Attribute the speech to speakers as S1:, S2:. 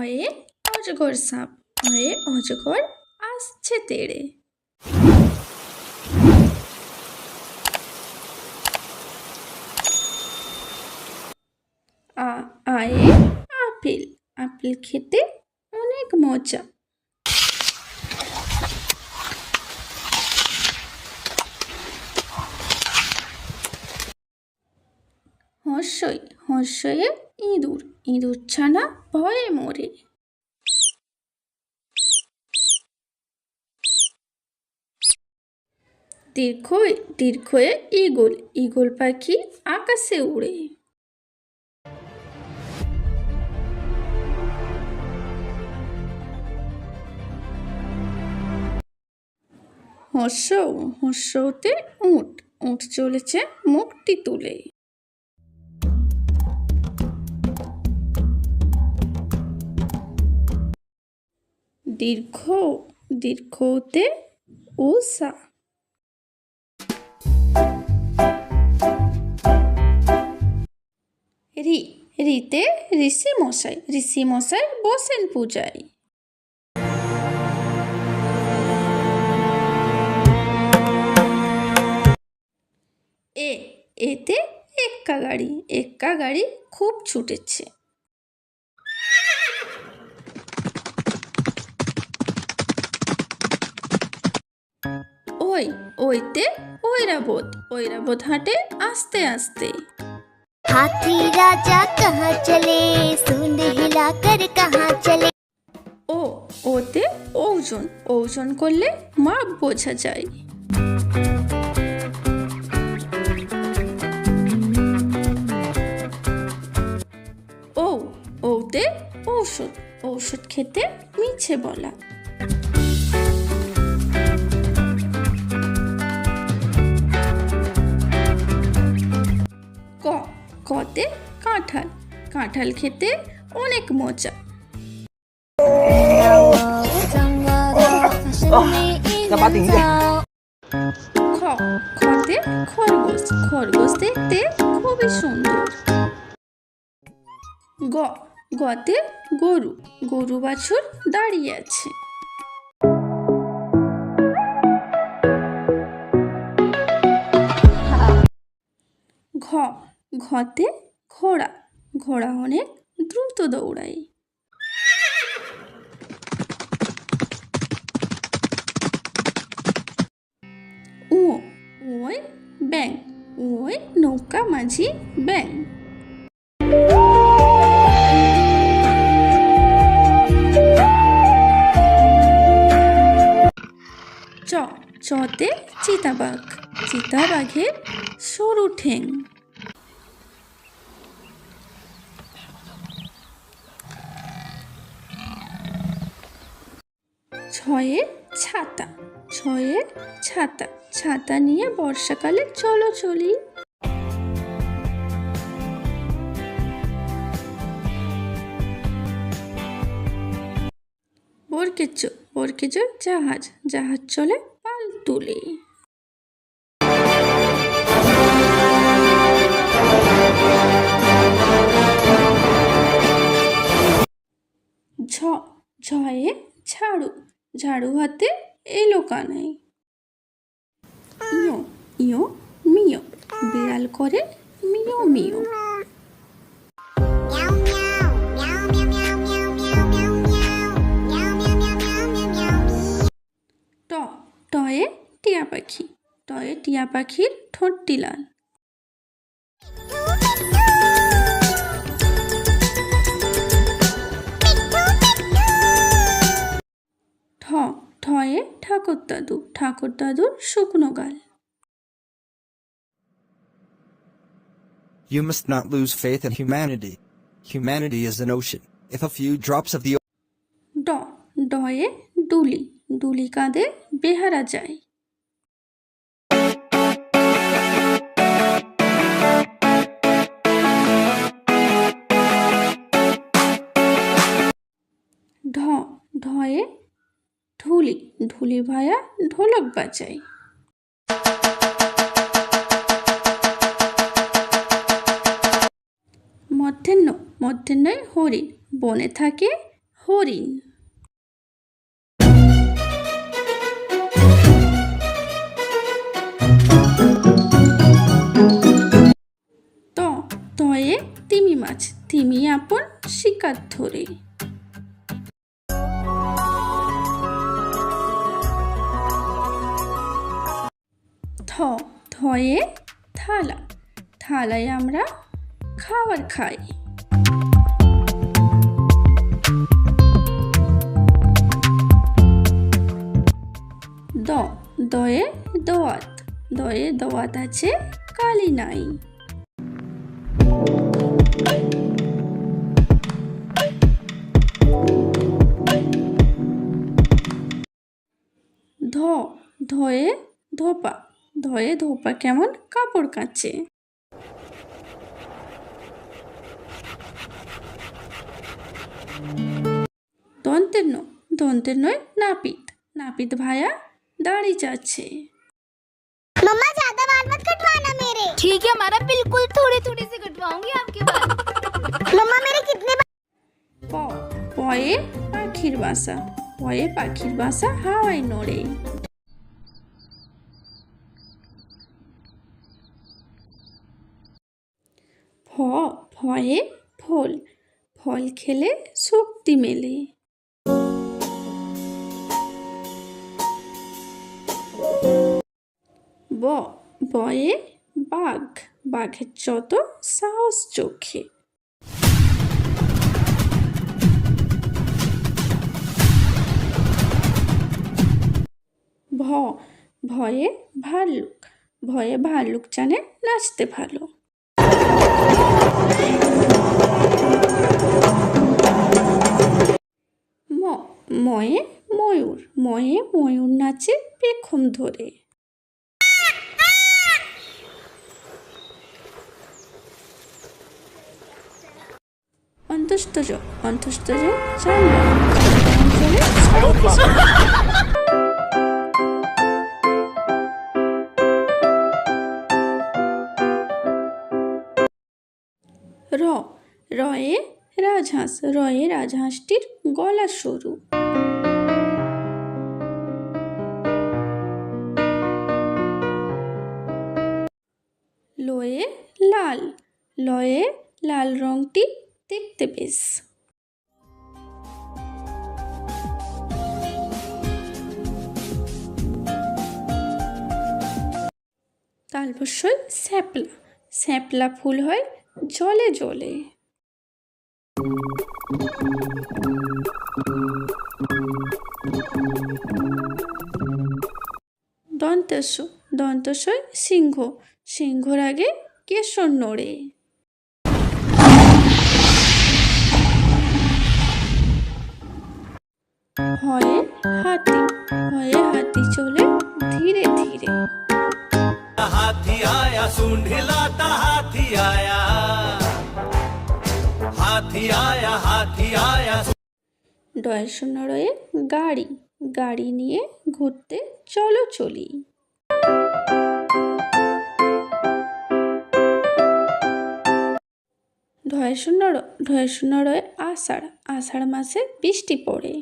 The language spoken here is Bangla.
S1: অয়ে অজগর সাপ অয়ে অজগর আসছে তেড়ে। আয়ে আপেল। আপেল খেতে অনেক মজা। হর্ষই হর্ষয়ে ইঁদুর ইঁদুর ছানা ভয়ে মরে। দীর্ঘই দীর্ঘয়ে ইগল ইগল পাখি আকাশে উড়ে। হর্ষ, হর্ষতে উঁট উঁট চলেছে মুখটি তুলে। দীর্ঘ, দীর্ঘতে উষা। রি, রিতে ঋষি মশাই ঋষি মশাই বসেন পূজায়। এ, এতে এক্কা গাড়ি এক্কা গাড়ি খুব ছুটেছে। ওই ওইতে ঐরাবত ঐরাবত হাটে আস্তে আস্তে।
S2: হাতি রাজা কাহা চলে হিলা কর কাহা চলে।
S1: ও ওতে ওজন ওজন করলে মাপ বোঝা যায়। ও ওতে ঔষধ ঔষধ খেতে মিছে বলা। কতে কাঁঠাল। কাঁঠাল খেতে অনেক মজা। খ খতে খরগোশ। খরগোশ দেখতে খুবই সুন্দর। গ গতে গরু। গরু বাছুর দাঁড়িয়ে আছে। ঘ ঘতে ঘোড়া। ঘোড়া অনেক দ্রুত দৌড়ায়। ও ওই ব্যাং ওই নৌকা মাঝি ব্যাং চ, চতে চিতাবাঘ। চিতাবাঘের সরু ঠেং। ছয়ে ছাতা ছয়ে ছাতা ছাতা নিয়ে বর্ষাকালে চলো চলি। বরকেচ বরকেচ জাহাজ জাহাজ চলে পাল তুলে। ঝয়ে ঝাড়ু ঝাড়ু হাতে এলো কানাই ইয়ো ইয়ো মিও বিড়াল করে
S2: মিও মিও
S1: ট টয়ে টিয়া পাখি টয়ে টিয়া পাখির ঠোঁটটি লাল ঠয়ে ঠাকুর দাদু ঠাকুর দাদুর শুকনো গাল
S3: You must not lose faith in humanity. Humanity is an ocean. If a few drops of the
S1: ড ডয়ে ডুলি ডুলি কাঁধে বেহারা যায় ঢ ঢয়ে ঢুলি ঢুলি ভায়া ঢোলক বাজায়। মধ্যাহ্ন, মধ্যাহ্নয় হরিণ, বনে থাকে হরিণ। ত, তয়ে তিমি মাছ, তিমি আপন শিকার ধরে। থয়ে থালা, থালায় আমরা খাবার খাই। দ, দয়ে দোয়াত দয়ে দোয়াত আছে কালি নাই। ধ, ধয়ে ধোপা ধয়ে ধোপা কেমন কাপড় কাচে দন্তের ন দন্তের নয় নাপিত নাপিত ভায়া দাড়ি যাচ্ছে
S2: मम्मा ज्यादा बाल मत कटवाना मेरे
S4: ठीक है हमारा बिल्कुल थोड़े थोड़े से कटवाऊंगी आपके बाल
S2: मम्मा मेरे कितने बाल
S1: প পয়ে পাখির বাসা পয়ে পাখির বাসা হাওয়ায় নড়ে ফ ফল ফল খেলে শক্তি মেলে। ব, বয়ে বাঘ, বাঘের যত সাহস চোখে। ভ, ভয়ে ভাল্লুক ভয়ে ভাল্লুক জানে নাচতে ভালো। ময়ে ময়ূর ময়ে ময়ূর নাচে পেখম ধরে। ছয় কিসের র রয়ে রাজহাঁস, রয়ে রাজহাঁসটির গলা সরু। লয়ে লাল লয়ে লাল রংটি দেখতে বেশ। তালবস্যই স্যাপলা স্যাপলা ফুল হয় জলে জলে। দন্তস দন্তস্বয় সিংহ, সিংহর আগে কেশর নড়ে। হয়ে হাতি হয়ে হাতি চলে ধীরে ধীরে।
S5: হাতি আয়া সুন্ঢিলাতা হাতি আয়া। हाथी आया हाथी आया
S1: ডয়ের শূন্য রয়ে গাড়ি গাড়ি নিয়ে ঘুরতে চলো চলি ঢয়ের শূন্য র- ঢয়ের শূন্য রয়ে আষাঢ় আষাঢ় মাসে বৃষ্টি পড়ে